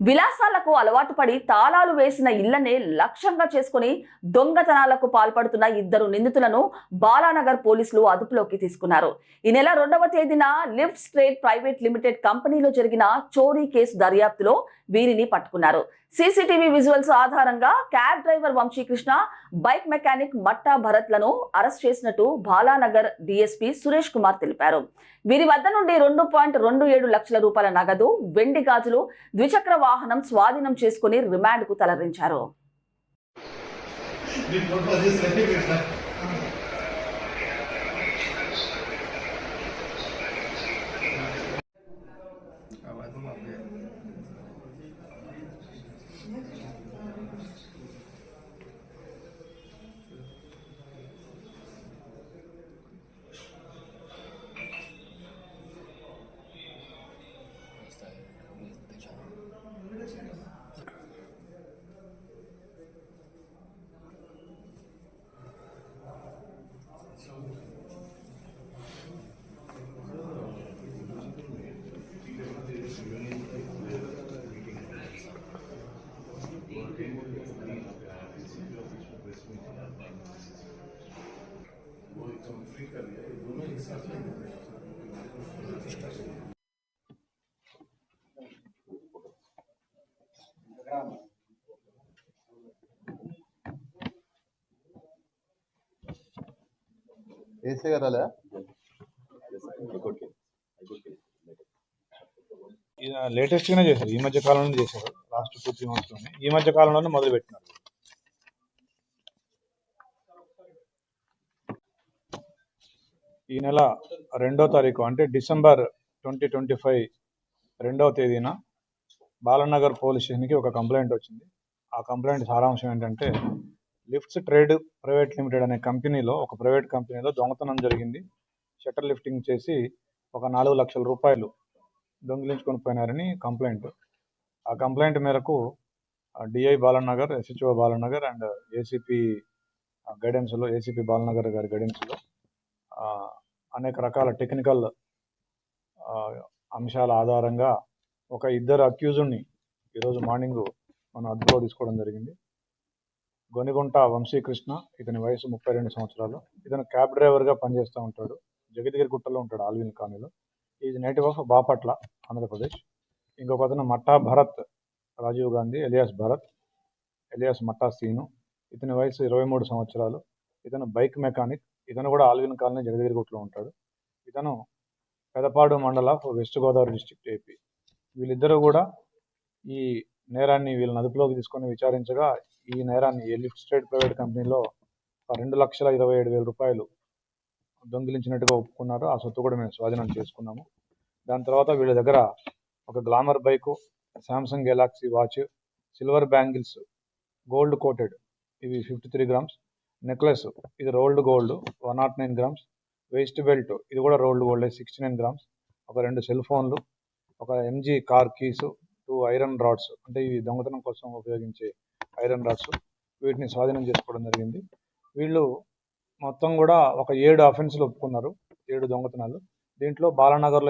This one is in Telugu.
విలాసాలకు అలవాటు పడి తాళాలు వేసిన ఇళ్ళనే లక్ష్యంగా చేసుకుని దొంగతనాలకు పాల్పడుతున్న ఇద్దరు నిందితులను బాలానగర్ పోలీసులు అదుపులోకి తీసుకున్నారు. ఈ నెల రెండవ తేదీన లిఫ్ట్ స్ట్రేట్ ప్రైవేట్ లిమిటెడ్ కంపెనీలో జరిగిన చోరీ కేసు దర్యాప్తులో వీరిని పట్టుకున్నారు. సీసీటీవీ విజువల్స్ ఆధారంగా cab driver Vamsikrishna bike mechanic Matta భరత్లను arrest చేసినట్టు బాలానగర్ డీఎస్పీ సురేష్ కుమార్ తెలిపారు. వీరి వద్ద నుండి రెండు పాయింట్ రెండు ఏడు లక్షల రూపాయల నగదు వెండి గాజులు ద్విచక్ర వాహనం స్వాధీనం చేసుకుని రిమాండ్కు తరలించారు ఏసీ గారు అలా లేటెస్ట్ గానే చేశారు. ఈ మధ్య కాలంలో చేశారు. లాస్ట్ టూ త్రీ మంత్స్ ఈ మధ్య కాలంలోనే మొదలు పెట్టినారు ఈ నెల రెండో తారీఖు అంటే డిసెంబర్ ట్వంటీ ట్వంటీ ఫైవ్ రెండవ తేదీన బాలనగర్ పోలీస్ స్టేషన్కి ఒక కంప్లైంట్ వచ్చింది. ఆ కంప్లైంట్ సారాంశం ఏంటంటే లిఫ్ట్స్ ట్రేడ్ ప్రైవేట్ లిమిటెడ్ అనే కంపెనీలో ఒక ప్రైవేట్ కంపెనీలో దొంగతనం జరిగింది. షట్టర్ లిఫ్టింగ్ చేసి ఒక నాలుగు లక్షల రూపాయలు దొంగిలించుకొని పోయినారని కంప్లైంట్. ఆ కంప్లైంట్ మేరకు DI Balanagar SHO Balanagar and ACP గైడెన్స్లో ACP Balanagar గారి గైడెన్స్లో అనేక రకాల టెక్నికల్ అంశాల ఆధారంగా ఒక ఇద్దరు అక్యూజుడ్ని ఈరోజు మార్నింగ్ మనం అదుపులో తీసుకోవడం జరిగింది. గొనిగుంట వంశీకృష్ణ ఇతని వయసు ముప్పై రెండు సంవత్సరాలు. ఇతను క్యాబ్ డ్రైవర్గా పనిచేస్తూ ఉంటాడు. జగద్గిరి గుట్టలో ఉంటాడు ఆల్విన్ కాలనీలో. Is native of Bapatla Andhra Pradesh. ఇంకొక అతను మట్టా భరత్ రాజీవ్ గాంధీ ఎలియాస్ భరత్ ఎలియాస్ మట్టా సీను. ఇతని వయసు ఇరవై మూడు సంవత్సరాలు. ఇతను బైక్ మెకానిక్ ఇతను కూడా ఆల్విన్ కాలనీ జగద్గిరి గుట్టలో ఉంటాడు. ఇతను పెదపాడు మండల of west Godavari district AP. వీళ్ళిద్దరూ కూడా ఈ నేరాన్ని వీళ్ళని అదుపులోకి తీసుకొని విచారించగా ఈ నేరాన్ని ఈ లిఫ్ట్ స్టేట్ ప్రైవేట్ కంపెనీలో రెండు లక్షల ఇరవై ఏడు వేల రూపాయలు దొంగిలించినట్టుగా ఒప్పుకున్నారు. ఆ సొత్తు కూడా మేము స్వాధీనం చేసుకున్నాము. దాని తర్వాత వీళ్ళ దగ్గర ఒక glamour bike Samsung Galaxy watch silver bangles gold coated ఇవి ఫిఫ్టీ త్రీ గ్రామ్స్. నెక్లెస్ ఇది rolled gold one nought nine grams. Waist belt ఇది కూడా rolled gold sixty nine grams. ఒక రెండు సెల్ ఫోన్లు ఒక MG car keys two iron rods అంటే ఇవి దొంగతనం కోసం ఉపయోగించే ఐరన్ రాడ్స్. వీటిని స్వాధీనం చేసుకోవడం జరిగింది. వీళ్ళు మొత్తం కూడా ఒక ఏడు అఫెన్స్లు ఒప్పుకున్నారు ఏడు దొంగతనాలు. దీంట్లో బాలానగర్లో